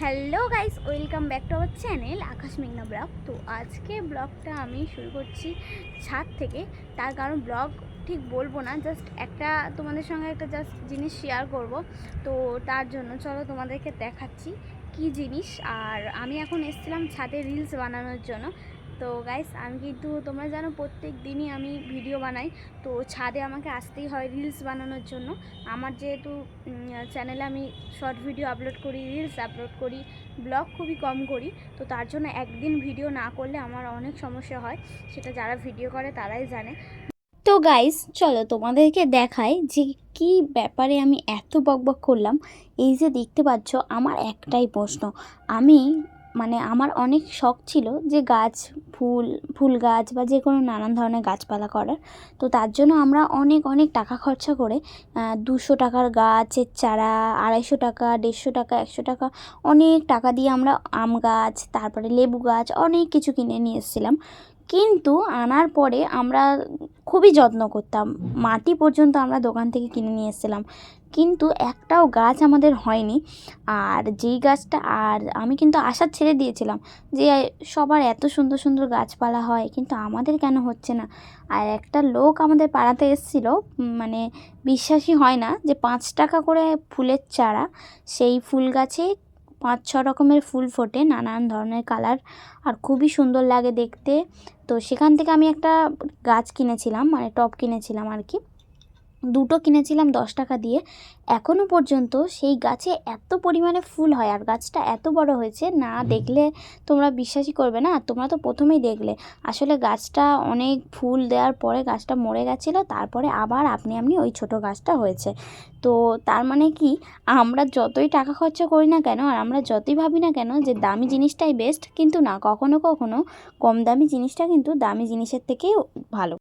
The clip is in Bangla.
Hello guys, welcome back to our channel Akash মেঘনা ব্লগ। তো আজকে ব্লগটা আমি শুরু করছি ছাদ থেকে। তার কারণ ব্লগ ঠিক বলব না জাস্ট একটা তোমাদের সঙ্গে একটা জাস্ট জিনিস শেয়ার করব। তো তার জন্য চলো তোমাদেরকে দেখাচ্ছি কি জিনিস। আর আমি এখন এসেছিলাম ছাদে রিলস বানানোর জন্য। তো গাইস আমি কিন্তু তোমরা জানো প্রত্যেক দিনই আমি ভিডিও বানাই। তো ছাদে আমাকে আসতেই হয় রিলস বানানোর জন্য। আমার যেহেতু চ্যানেলে আমি শর্ট ভিডিও আপলোড করি রিলস আপলোড করি ব্লগ খুবই কম করি। তো তার জন্য একদিন ভিডিও না করলে আমার অনেক সমস্যা হয়। সেটা যারা ভিডিও করে তারাই জানে। তো গাইস চলো তোমাদেরকে দেখাই যে কি ব্যাপারে আমি এত বকবক করলাম। এই যে দেখতে পাচ্ছ, আমার একটাই প্রশ্ন। আমি মানে আমার অনেক শখ ছিল যে গাছ ফুল ফুল গাছ বা যে কোনো নানান ধরনের গাছপালা করার। তো তার জন্য আমরা অনেক অনেক টাকা খরচা করে দুশো টাকার গাছের চারা, আড়াইশো টাকা, দেড়শো টাকা, একশো টাকা অনেক টাকা দিয়ে আমরা আম গাছ, তারপরে লেবু গাছ, অনেক কিছু কিনে নিয়ে এসেছিলাম। কিন্তু আনার পরে আমরা খুবই যত্ন করতাম। মাটি পর্যন্ত আমরা দোকান থেকে কিনে নিয়ে এসেছিলাম। কিন্তু একটাও গাছ আমাদের হয়নি। আর যেই গাছটা, আর আমি কিন্তু আশা ছেড়ে দিয়েছিলাম যে সবার এত সুন্দর সুন্দর গাছপালা হয়, কিন্তু আমাদের কেন হচ্ছে না? আর একটা লোক আমাদের পাড়াতে এসেছিল মানে বিশ্বাসই হয় না যে পাঁচ টাকা করে ফুলের চারা, সেই ফুল গাছে পাঁচ ছ রকমের ফুল ফোটে, নানান ধরনের কালার, আর খুবই সুন্দর লাগে দেখতে। তো সেখান থেকে আমি একটা গাছ কিনেছিলাম মানে টব কিনেছিলাম আর কি। দুটো কিনেছিলাম দশ টাকা দিয়ে। এখনও পর্যন্ত সেই গাছে এত পরিমাণে ফুল হয় আর গাছটা এত বড় হয়েছে না দেখলে তোমরা বিশ্বাসই করবে না তোমরা তো প্রথমেই দেখলে। আসলে গাছটা অনেক ফুল দেওয়ার পরে গাছটা মরে গেছিল তারপরে আবার আপনি আপনি ওই ছোট গাছটা হয়েছে। তো তার মানে কি আমরা যতই টাকা খরচা করি না কেন আর আমরা যতই ভাবি না কেন যে দামি জিনিসটাই বেস্ট কিন্তু না কখনো কখনো কম দামি জিনিসটা কিন্তু দামি জিনিসের থেকেও ভালো।